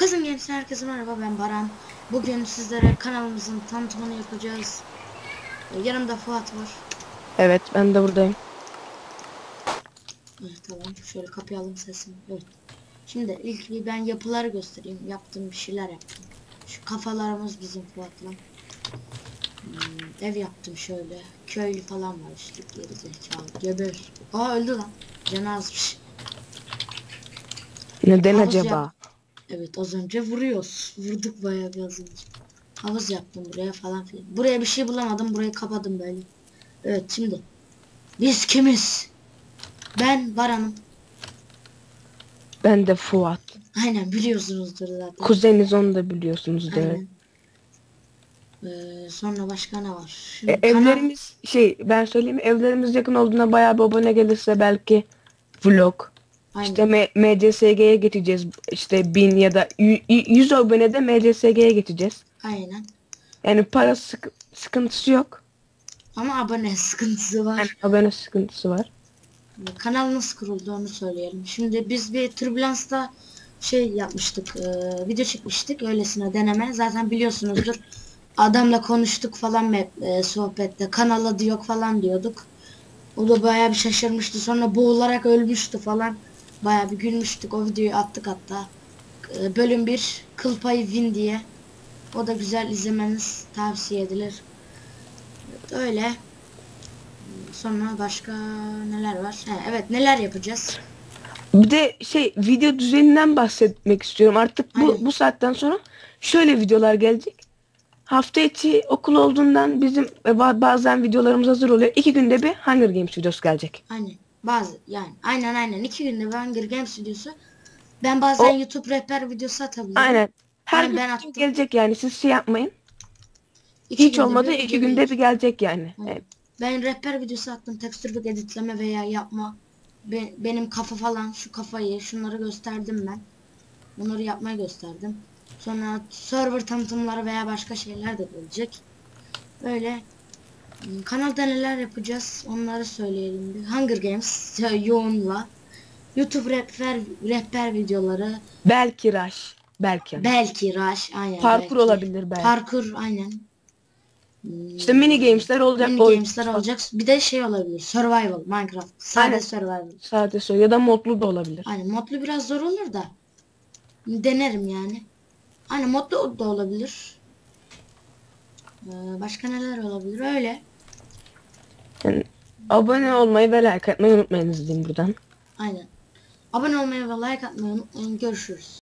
Games'ten herkese merhaba ben Baran. Bugün sizlere kanalımızın tanıtımını yapacağız. Ee, Yanımda Fuat var. Evet ben de buradayım. Evet tamam şöyle kapayalım sesini. Evet. Şimdi ilk bir ben yapıları göstereyim. Yaptığım bir şeyler yaptım. Şu kafalarımız bizim Fuat'la. Hmm, ev yaptım şöyle. Köylü falan var işte geri zekalı. Geber. Aa öldü lan. Canı azmış. Neden Havuz acaba? yap- Evet az önce vuruyoruz. Vurduk bayağı bir az önce. Havuz yaptım buraya falan filan. Buraya bir şey bulamadım. Burayı kapadım böyle. Evet şimdi. Biz kimiz? Ben Baran'ım. Ben de Fuat. Aynen biliyorsunuzdur zaten. Kuzeniz onu da biliyorsunuz değil mi? Ee, sonra başka ne var? Şimdi E, evlerimiz şey ben söyleyeyim mi? evlerimiz yakın olduğunda bayağı bir abone gelirse belki vlog. Aynen. İşte M- MCSG'ye geçeceğiz. İşte 1000 ya da y- y- 100 abonede MCSG'ye geçeceğiz. Aynen. Yani para sık- sıkıntısı yok. Ama abone sıkıntısı var. Yani abone sıkıntısı var. Kanal nasıl kuruldu onu söyleyelim. Şimdi biz bir Turbulence'da şey yapmıştık. e, video çekmiştik öylesine deneme. Zaten biliyorsunuzdur. Adamla konuştuk falan hep e, sohbette. Kanal adı yok falan diyorduk. O da bayağı bir şaşırmıştı. Sonra boğularak ölmüştü falan. Bayağı bir gülmüştük. O videoyu attık hatta. E, bölüm 1 Kıl Payı Win diye. O da güzel izlemeniz tavsiye edilir. Evet, öyle. Sonra başka neler var? He, evet neler yapacağız? Bir de şey video düzeninden bahsetmek istiyorum. Artık bu Aynen. bu saatten sonra şöyle videolar gelecek. Hafta içi okul olduğundan bizim e, ba- bazen videolarımız hazır oluyor. İki günde bir Hunger Games videosu gelecek. Aynen. Bazı yani aynen aynen iki günde bir Hunger Games videosu. Ben bazen O- YouTube rehber videosu atabilirim. Aynen. Her gün ben bir attım. gelecek yani siz şey yapmayın. İki Hiç günde olmadı bir iki video günde bir gelecek yani. Evet. Ben rehber videosu attım. Tekstür bir editleme veya yapma. Be- benim kafa falan şu kafayı şunları gösterdim ben. Bunları yapmayı gösterdim. Sonra server tanıtımları veya başka şeyler de gelecek. Böyle kanalda neler yapacağız onları söyleyelim. bir. Hunger Games yoğunla. YouTube rehber, rehber videoları. Belki Rush. Belki. Belki Rush aynen. Parkur belki. olabilir belki. Parkur aynen. Hmm, İşte mini gamesler olacak. Mini o- games'ler olacak. Bir de şey olabilir. Survival, Minecraft. Sade Aynen. survival. Sadece o ya da modlu da olabilir. Aynen modlu biraz zor olur da. Denerim yani. Aynen modlu da olabilir. Ee, başka neler olabilir? Öyle. Yani abone olmayı ve like atmayı unutmayınız diyeyim buradan. Aynen. Abone olmayı ve like atmayı unutmayın. Görüşürüz.